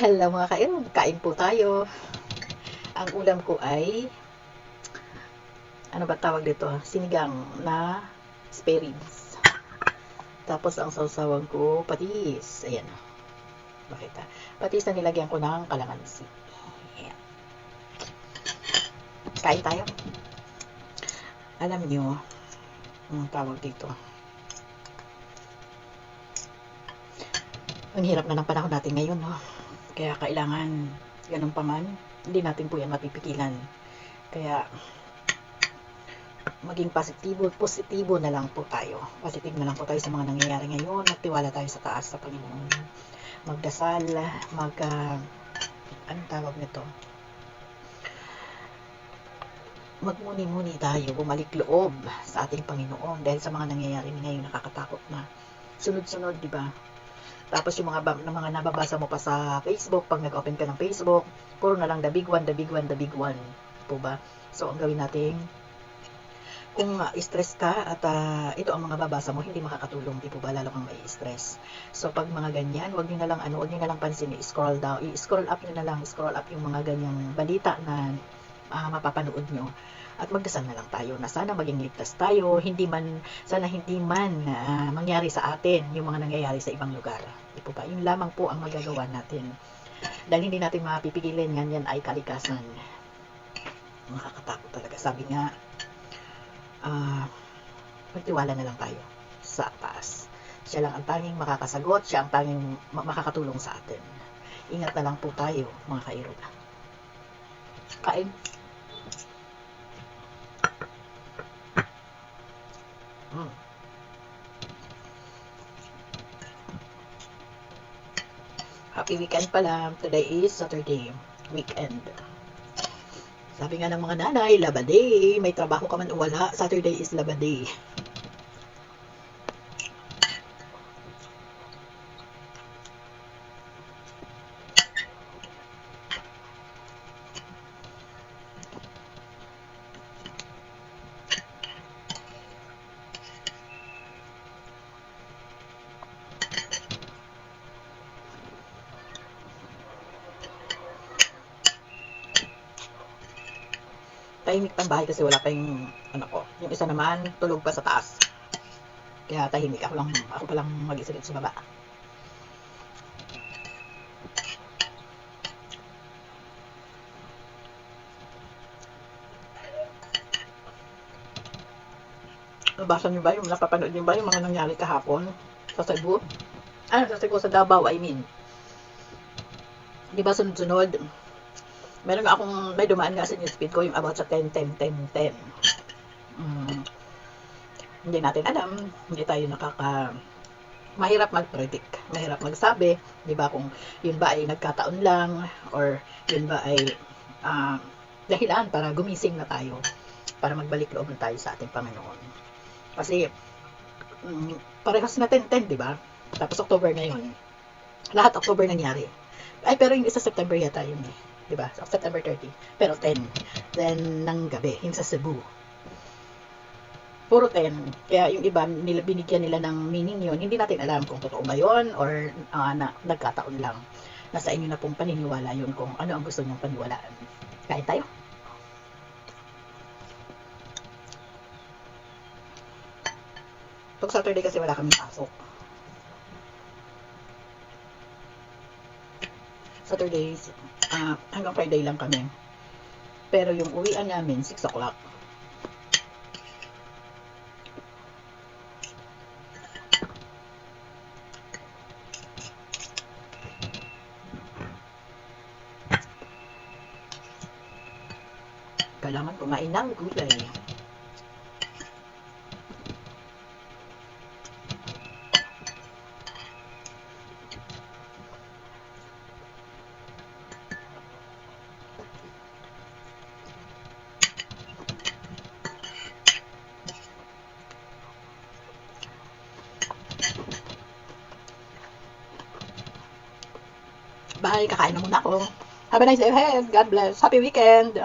Hello mga kain, kain po tayo. Ang ulam ko ay ano ba tawag dito? Sinigang na spare ribs. Tapos ang sausawan ko, patis. Ayan. Bakita. Patis na nilagyan ko ng kalamansi. Ayan. Kain tayo. Alam nyo, ang tawag dito. Ang hirap na ng panahon natin ngayon, no? Kaya kailangan, ganun pa man, hindi natin po yan mapipigilan. Kaya, maging positibo, positibo na lang po tayo. Positive na lang po tayo sa mga nangyayari ngayon. Magtiwala tayo sa taas sa Panginoon. Magdasal, mag, uh, anong tawag nito? Magmuni-muni tayo, bumalik loob sa ating Panginoon dahil sa mga nangyayari ngayon nakakatakot na. Sunod-sunod, di ba? Tapos yung mga, ba- mga nababasa mo pa sa Facebook, pag nag-open ka ng Facebook, puro na lang the big one, the big one, the big one. Po ba? So, ang gawin natin, kung uh, stress ka at uh, ito ang mga babasa mo, hindi makakatulong, di po ba, lalo kang may stress. So, pag mga ganyan, wag niyo na lang, ano, wag niyo na lang pansin, i-scroll down, i-scroll up niyo na lang, scroll up yung mga ganyang balita na uh, mapapanood nyo at magdasal na lang tayo na sana maging ligtas tayo, hindi man, sana hindi man uh, mangyari sa atin yung mga nangyayari sa ibang lugar. Di po ba? Yun lamang po ang magagawa natin. Dahil hindi natin mapipigilin, yan yan ay kalikasan. Makakatakot talaga. Sabi nga, uh, magtiwala na lang tayo sa taas. Siya lang ang tanging makakasagot, siya ang tanging makakatulong sa atin. Ingat na lang po tayo, mga kairo. Kain. Happy weekend pala. Today is Saturday. Weekend. Sabi nga ng mga nanay, labaday. May trabaho ka man o wala. Saturday is labaday. Tahimik pang bahay kasi wala pa yung ano ko. Yung isa naman tulog pa sa taas. Kaya tahimik ako lang ako pa lang mag-isa sa baba. Nabasa niyo ba yung napapanood niyo ba yung mga nangyari kahapon sa Cebu? Ah, sa Cebu sa Davao, I mean. Di ba sunod-sunod? Meron akong may dumaan nga sa newsfeed ko yung about sa 10 10 10 10 mm, hindi natin alam hindi tayo nakaka mahirap mag-predict mahirap magsabi di ba kung yun ba ay nagkataon lang or yun ba ay uh, dahilan para gumising na tayo para magbalik loob na tayo sa ating Panginoon. Kasi um, parehas na 10-10 di ba? Tapos October ngayon lahat October nangyari. Ay pero yung isa September yata yun eh Diba? So, September 30. Pero 10. 10 ng gabi. Yung sa Cebu. Puro 10. Kaya yung iba, nila, binigyan nila ng meaning yun. Hindi natin alam kung totoo ba yun or uh, na, nagkataon lang. Nasa inyo na pong paniniwala yun kung ano ang gusto nyong paniwalaan. Kain tayo. Pag Saturday kasi wala kami pasok. Saturdays, uh, hanggang Friday lang kami. Pero yung uwian namin, 6 o'clock. Kailangan kumain ng gulay. Bye, kakain na muna ako. Have a nice day ahead. God bless. Happy weekend.